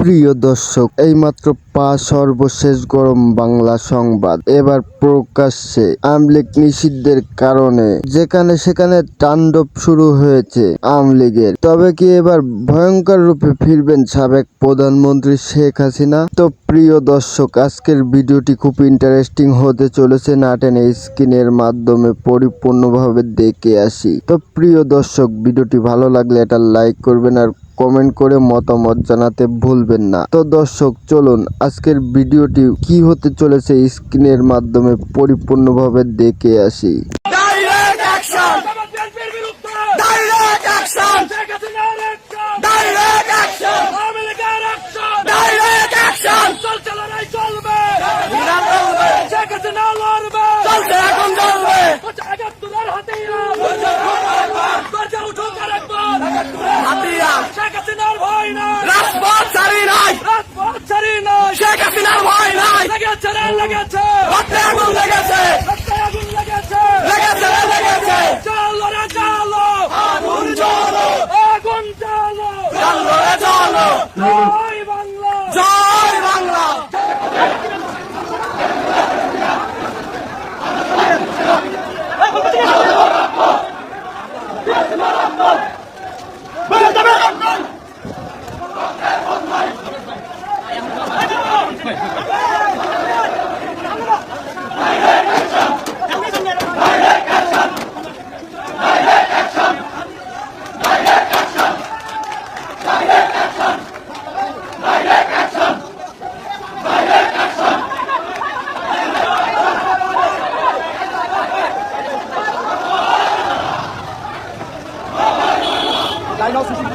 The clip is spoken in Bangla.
প্রিয় দর্শক, এইমাত্র পা সর্বশেষ গরম বাংলা সংবাদ। এবার প্রকাশ্যে আমলিগ নিষিদ্ধের কারণে যেখানে সেখানে তাণ্ডব শুরু হয়েছে আমলিগের। তবে কি এবার ভয়ঙ্কর রূপে ফিরবেন সাবেক প্রধানমন্ত্রী শেখ হাসিনা? তো প্রিয় দর্শক, আজকের ভিডিওটি খুব ইন্টারেস্টিং হতে চলেছে। না টেনে স্ক্রিনের মাধ্যমে পরিপূর্ণভাবে দেখে আসি। তো প্রিয় দর্শক, ভিডিওটি ভালো লাগলে এটা লাইক করবেন আর কমেন্ট করে মতামত জানাতে ভুলবেন না। তো দর্শক চলুন আজকের ভিডিওটি কি হতে চলেছে স্ক্রিনের মাধ্যমে পরিপূর্ণভাবে দেখে আসি। ডাইরেক্ট অ্যাকশন বিএনপির শেখ হাসিনার ভয় নাই। লেগেছে লেগেছে। হাতে আগুন লেগেছে। হাতে আগুন লেগেছে। লেগেছে লেগেছে। চলো রে চলো। আগুন চলো আগুন চলো। চলো রে চলো। জয় বাংলা। জয় Bangla. Bırak! Nein, aus dem Schiff.